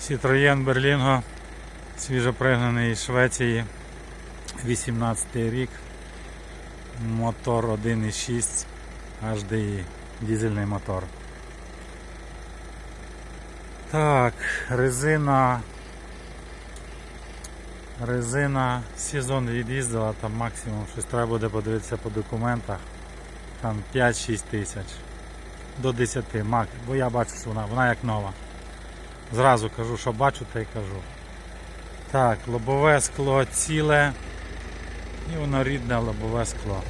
Citroën Berlingo, свіжопригнаний із Швеції, 18 рік, мотор 1.6 HDI, дизельний мотор. Так, резина. Резина сезон від'їздила, там максимум щось треба буде подивитися по документах. Там 5-6 тисяч. До 10 мак, бо я бачу, що вона, вона як нова. Зразу кажу, що бачу, та й кажу. Так, лобове скло ціле. І воно рідне лобове скло.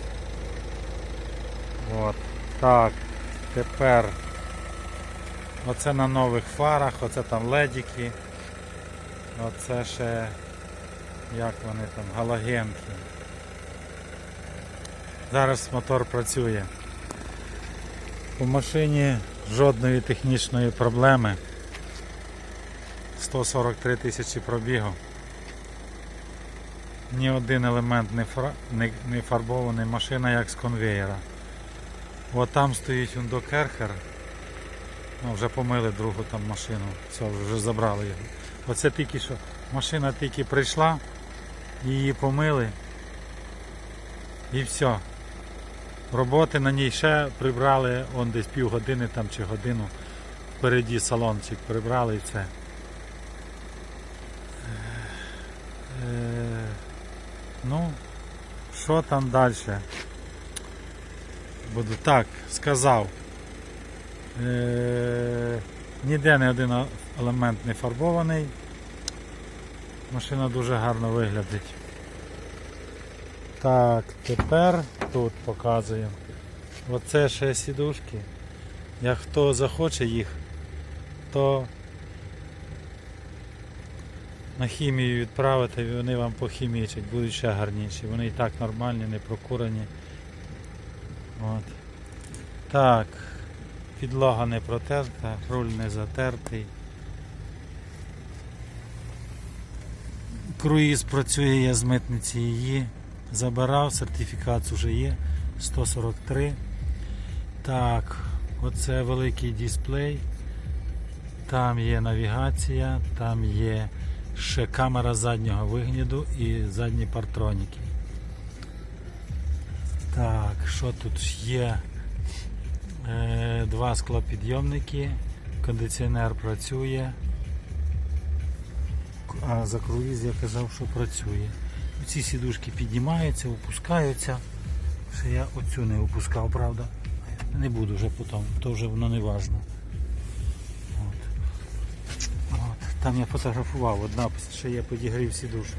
От. Так, тепер оце на нових фарах, оце там ледики. Оце ще як вони там, галогенки. Зараз мотор працює. У машині жодної технічної проблеми. 143 тисячі пробігу. Ні один елемент не, фра... не, не фарбований, машина як з конвеєра. От там стоїть Ундокерхер. Ну, вже помили другу там машину. Все, вже забрали його. Оце тільки що машина тільки прийшла, її помили. І все. Роботи на ній ще прибрали, он десь півгодини там чи годину. Впереді салончик прибрали і це. Ну, що там далі? Буду так, сказав. Е, ніде не один елемент не фарбований. Машина дуже гарно виглядить. Так, тепер тут показуємо. Оце ще сідушки. Як хто захоче їх, то на хімію відправити, і вони вам похімічать, будуть ще гарніші. Вони і так нормальні, не прокурені. От. Так, підлога не протерта, руль не затертий. Круїз працює, я з митниці її забирав, сертифікат вже є 143. Так, оце великий дисплей. Там є навігація, там є ще камера заднього вигляду і задні партроніки. Так, що тут є? Е, два склопідйомники, кондиціонер працює. А за круїз я казав, що працює. Ці сідушки піднімаються, опускаються. Ще я оцю не опускав, правда. Не буду вже потім, то вже воно не важно. Там я фотографував, одна ще є підігрів сідушок.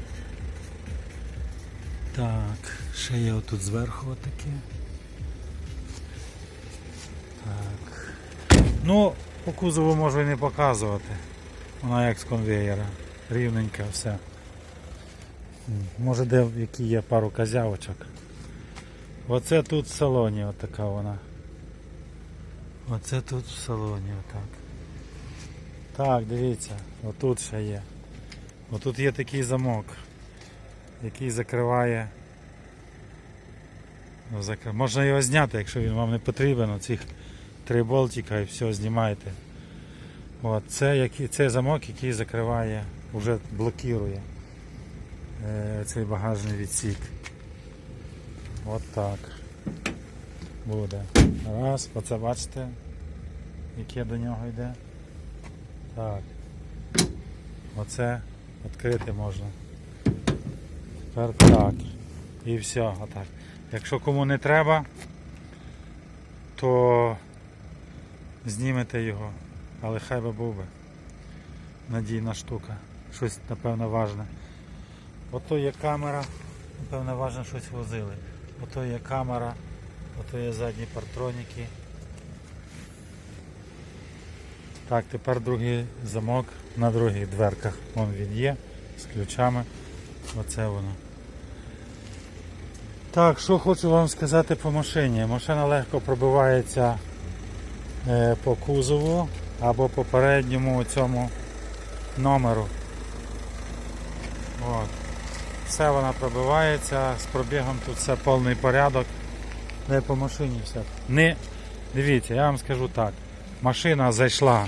Так, ще є отут зверху отаке. Так. Ну, по кузову можу і не показувати. Вона як з конвеєра. Рівненька все. Може де які є пару козявочок. Оце тут в салоні отака вона. Оце тут в салоні отак. Так, дивіться, отут ще є. Отут є такий замок, який закриває. Ну, закр- Можна його зняти, якщо він вам не потрібен. Оцих три болтика і все знімаєте. От, це, який, це замок, який закриває, вже блокує е, цей багажний відсік. От так. Буде. Раз, оце бачите, яке до нього йде. Так. Оце відкрити можна. Тепер так. І все, отак. Якщо кому не треба, то знімете його. Але хай би був би. Надійна штука. Щось, напевно, важне. Ото є камера, напевно, важно щось возили. Ото є камера, ото є задні партроніки. Так, тепер другий замок на других дверках. Вон він є з ключами. Оце воно. Так, що хочу вам сказати по машині. Машина легко пробивається е, по кузову або по передньому цьому номеру. От. Все вона пробивається, з пробігом тут все повний порядок. Не по машині все. Не, дивіться, я вам скажу так. Машина зайшла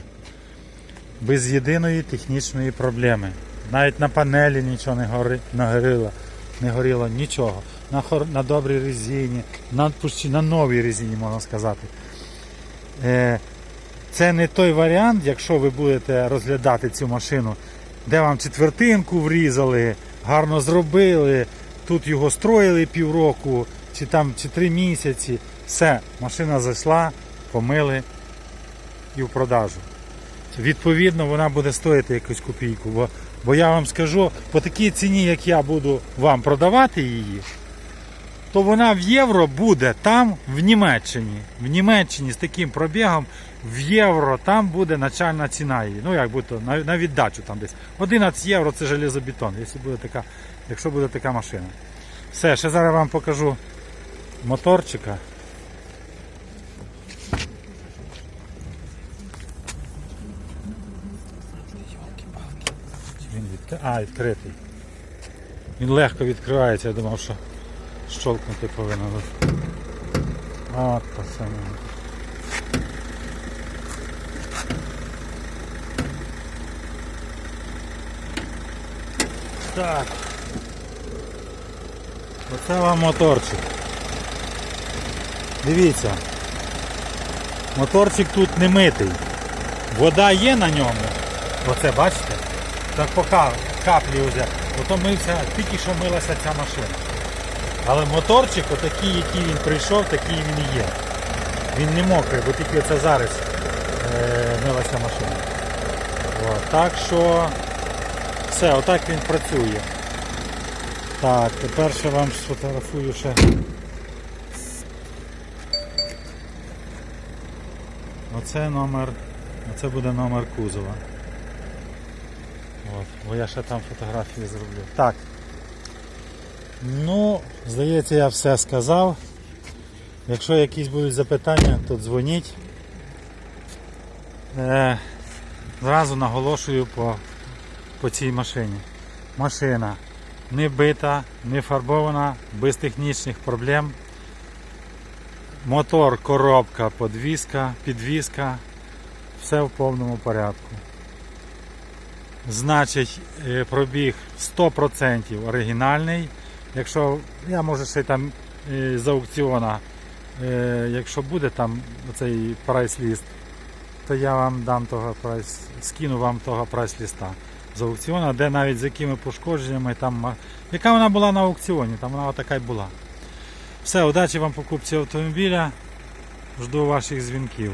без єдиної технічної проблеми. Навіть на панелі нічого не, гори, не горіло, не горіло нічого. На, хор, на добрій резині, на, на новій резині, можна сказати. Е, це не той варіант, якщо ви будете розглядати цю машину, де вам четвертинку врізали, гарно зробили, тут його строїли півроку, чи там чи три місяці. Все, машина зайшла, помили і в продажу. Відповідно, вона буде стоїти якусь копійку. Бо, бо я вам скажу, по такій ціні, як я буду вам продавати її, то вона в євро буде там, в Німеччині. В Німеччині з таким пробігом в євро там буде начальна ціна її. Ну як будь-то на, на віддачу там десь. 11 євро це железобетон, якщо буде така, якщо буде така машина. Все, ще зараз вам покажу моторчика. Він відкри... А, відкритий. Він легко відкривається, я думав, що щолкнути повинен. От то. Так. Оце вам моторчик. Дивіться. Моторчик тут не митий. Вода є на ньому. Оце бачите? Так поки каплі вже. Ото мився, тільки що милася ця машина. Але моторчик, отакий, який він прийшов, такий він і є. Він не мокрий, бо тільки це зараз е, милася машина. От, так що все, отак він працює. Так, тепер ще вам сфотографую ще. Оце номер, оце буде номер кузова. От, бо я ще там фотографії зроблю. Так. Ну, здається, я все сказав. Якщо якісь будуть запитання, то дзвоніть. Е, зразу наголошую по, по цій машині. Машина не бита, не фарбована, без технічних проблем. Мотор, коробка, подвіска, підвіска. Все в повному порядку. Значить, е, пробіг 100% оригінальний. Якщо я можу ще там е, з аукціона, е, якщо буде там оцей прайс-ліст, то я вам дам того прайс, скину вам того прайс-ліста з аукціона, де навіть з якими пошкодженнями там. Яка вона була на аукціоні, там вона така й була. Все, удачі вам покупці автомобіля. Жду ваших дзвінків.